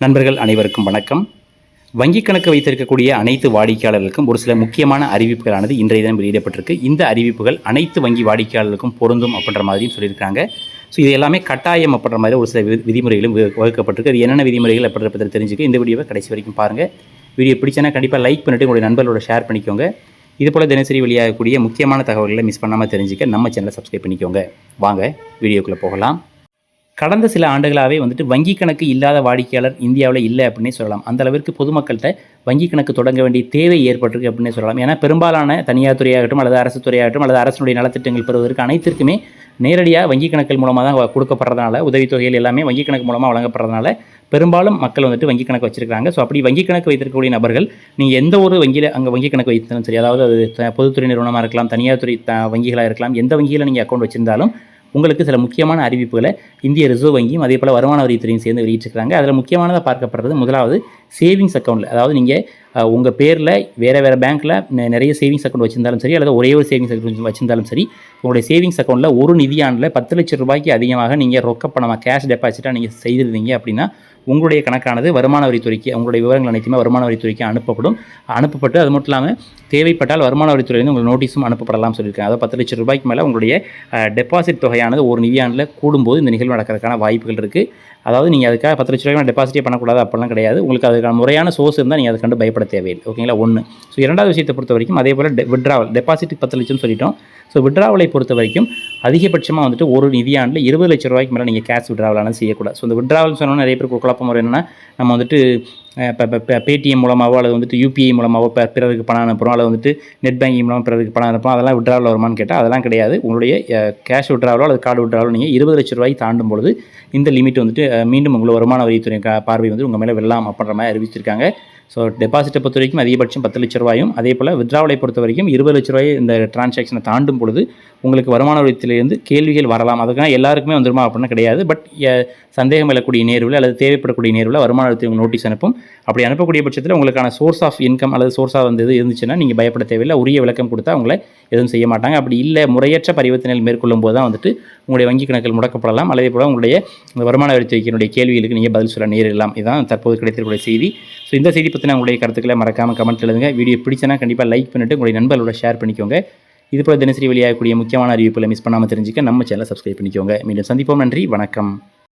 நண்பர்கள் அனைவருக்கும் வணக்கம். வங்கிக் கணக்கு வைத்திருக்கக்கூடிய அனைத்து வாடிக்கையாளர்களுக்கும் ஒரு சில முக்கியமான அறிவிப்புகளானது இன்றைய தினம் வெளியிடப்பட்டிருக்கு. இந்த அறிவிப்புகள் அனைத்து வங்கி வாடிக்கையாளர்களுக்கும் பொருந்தும் அப்படின்ற மாதிரியும் சொல்லியிருக்காங்க ஸோ இது எல்லாமே கட்டாயம் அப்படின்ற மாதிரி ஒரு சில விதிமுறைகளும் வகு- வகுக்கப்பட்டிருக்கு. அது என்னென்ன விதிமுறைகள் அப்படின்ற பற்றி தெரிஞ்சுக்க இந்த வீடியோவை கடைசி வரைக்கும் பாருங்கள் வீடியோ பிடிச்சனா கண்டிப்பாக லைக் பண்ணிட்டு உங்களுடைய நண்பர்களோட ஷேர் பண்ணிக்கோங்க. இது போல் தினசரி வெளியாகக்கூடிய முக்கியமான தகவல்களை மிஸ் பண்ணாமல் தெரிஞ்சுக்க நம்ம சேனலை சப்ஸ்கிரைப் பண்ணிக்கோங்க. வாங்க வீடியோக்குள்ளே போகலாம். கடந்த சில ஆண்டுகளாகவே வந்துட்டு வங்கி கணக்கு இல்லாத வாடிக்கையாளர் இந்தியாவில் இல்லை அப்படின்னே சொல்லலாம். அந்த அளவிற்கு பொதுமக்கள்கிட்ட வங்கி கணக்கு தொடங்க வேண்டிய தேவை ஏற்பட்டிருக்கு அப்படின்னே சொல்லலாம். ஏன்னா பெரும்பாலான தனியார் துறையாகட்டும் அல்லது அரசு துறையாகட்டும் அல்லது அரசினுடைய நலத்திட்டங்கள் பெறுவதற்கு அனைத்திற்குமே நேரடியாக வங்கி கணக்குகள் மூலமாக தான் கொடுக்கப்படுறதுனால உதவித்தொகைகள் எல்லாமே வங்கி கணக்கு மூலமாக வழங்கப்படுறதுனால பெரும்பாலும் மக்கள் வந்துட்டு வங்கி கணக்கு வச்சிருக்காங்க ஸோ அப்படி வங்கி கணக்கு வைத்திருக்கக்கூடிய நபர்கள் நீங்கள் எந்த ஒரு வங்கியில் அங்கே வங்கி கணக்கு வைத்தாலும் சரி அதாவது அது பொதுத்துறை நிறுவனமாக இருக்கலாம் தனியார் துறை வங்கிகளாக இருக்கலாம் எந்த வங்கியில் நீங்கள் அக்கௌண்ட் வச்சிருந்தாலும் உங்களுக்கு சில முக்கியமான அறிவிப்புகளை இந்திய ரிசர்வ் வங்கியும் அதே போல் வருமான வரித்துறையும் சேர்ந்து வெளியிட்டிருக்கிறாங்க. அதில் முக்கியமானதாக பார்க்கப்படுறது முதலாவது சேவிங்ஸ் அக்கௌண்ட்டில் அதாவது நீங்கள் உங்கள் பேரில் வேறு வேறு பேங்க்கில் நிறைய சேவிங்ஸ் அக்கௌண்ட் வச்சிருந்தாலும் சரி அல்லது ஒரே ஒரு சேவிங்ஸ் அக்கௌண்ட் வச்சிருந்தாலும் சரி உங்களுடைய சேவிங்ஸ் அக்கௌண்ட்டில் ஒரு நிதியாண்டில் பத்து லட்சம் ரூபாய்க்கு அதிகமாக நீங்கள் ரொக்க பணமாக கேஷ் டெபாசிட்டாக நீங்கள் செய்திருந்தீங்க அப்படின்னா உங்களுடைய கணக்கானது வருமான வரித்துறைக்கு உங்களுடைய விவரங்கள் அனைத்துமே வருமான வரித்துறைக்கு அனுப்பப்படும். அனுப்பப்பட்டு அது மட்டும் இல்லாமல் தேவைப்பட்டால் வருமான வரித்துறையிலிருந்து உங்களுக்கு நோட்டீஸும் அனுப்பப்படலாம் சொல்லியிருக்காங்க. அதாவது பத்து லட்சம் ரூபாய்க்கு மேலே உங்களுடைய டெபாசிட் தொகையானது ஒரு நிதியாண்டில் கூடும்போது இந்த நிகழ்வு நடக்கிறதுக்கான வாய்ப்புகள் இருக்குது அதாவது நீங்கள் அதுக்காக பத்து லட்ச ரூபாய்க்கு டெபாசிட்டே பண்ணக்கூடாது அப்படிலாம் கிடையாது. உங்களுக்கு அதுக்கான முறையான சோர்ஸ் இருந்தால் நீங்கள் அதை கண்டு பயப்பட தேவையில்லை. ஓகேங்களா ஒன்று ஸோ இரண்டாவது விஷயத்தை பொறுத்த வரைக்கும் அதே போல் விட்ராவல் டெபாசிட் பத்து லட்சம் சொல்லிட்டோம். ஸோ விட்ராவலை பொறுத்த வரைக்கும் அதிகபட்சமாக வந்துட்டு ஒரு நிதியாண்டில் இருபது லட்ச ரூபாய்க்கு மேலே நீங்கள் கேஷ் விட்ராவலான செய்யக்கூடாது. ஸோ இந்த விட்ராவல் சொன்னால் நிறைய பேர் ஒரு குழப்பம் வரும் என்னன்னா நம்ம வந்துட்டு இப்போ பேடிஎம் மூலமாகவோ அல்லது வந்துட்டு யூபிஐ மூலமாகவோ பிற- பிறருக்கு பணம் அனுப்புகிறோம் அல்லது வந்துட்டு நெட் பேங்கிங் மூலமாக பிறருக்கு பணம் அனுப்புறோம் அதெல்லாம் விட்ராவல் வருமான்னு கேட்டால் அதெல்லாம் கிடையாது. உங்களுடைய கேஷ் விட்ராவலோ அல்லது கார்டு விட்ராவலோ நீங்கள் இருபது லட்ச ரூபாய் தாண்டும் பொழுது இந்த லிமிட் வந்துட்டு மீண்டும் உங்களை வருமான வரித்துறை பார்வை வந்து உங்கள் மேலே வெள்ளாம் அப்படின்ற மாதிரி அறிவிச்சிருக்காங்க. ஸோ டெபாசிட்டை பொறுத்த வரைக்கும் அதிகபட்சம் பத்து லட்ச ரூபாயும் அதே போல் வித்ராவலை பொறுத்த வரைக்கும் இருபது லட்ச ரூபாய் இந்த டிரான்சாக்ஷனை தாண்டும் பொழுது உங்களுக்கு வருமான வரித்திலிருந்து கேள்விகள் வரலாம். அதுக்கான எல்லாருக்குமே வந்துருமா அப்படின்னா கிடையாது. பட் சந்தேகம் எழக்கூடிய நேர்வில் அல்லது தேவைப்படக்கூடிய நேர்வில் வருமான வரித்துறை நோட்டீஸ் அனுப்பும். அப்படி அனுப்பக்கூடிய பட்சத்தில் உங்களுக்கான சோர்ஸ் ஆஃப் இன்கம் அல்லது சோர்ஸாக வந்து இது இருந்துச்சுன்னா நீங்கள் பயப்பட தேவையில்லை. உரிய விளக்கம் கொடுத்தா உங்களை எதுவும் செய்ய மாட்டாங்க. அப்படி இல்லை முறையற்ற பரிவர்த்தனைகள் மேற்கொள்ளும் போது தான் வந்துட்டு உங்களுடைய வங்கி கணக்கில் முடக்கப்படலாம். அல்லது போல உங்களுடைய வருமான வரித்துறைக்கினுடைய கேள்விகளுக்கு நீங்கள் பதில் சொல்ல நேரிடலாம். இதுதான் தற்போது கிடைத்திருக்கக்கூடிய செய்தி. ஸோ இந்த செய்தி பற்றின உங்களுடைய கருத்துக்களை மறக்காமல் கமெண்ட் எழுதுங்க. வீடியோ பிடிச்சனா கண்டிப்பாக லைக் பண்ணிவிட்டு உங்களுடைய நண்பர்களோட ஷேர் பண்ணிக்கோங்க. இது போல தினசரி வெளியாகக்கூடிய முக்கியமான அறிவிப்புகளை மிஸ் பண்ணாமல் தெரிஞ்சுக்க நம்ம சேனலை சப்ஸ்கிரைப் பண்ணிக்கோங்க. மீண்டும் சந்திப்போம். நன்றி. வணக்கம்.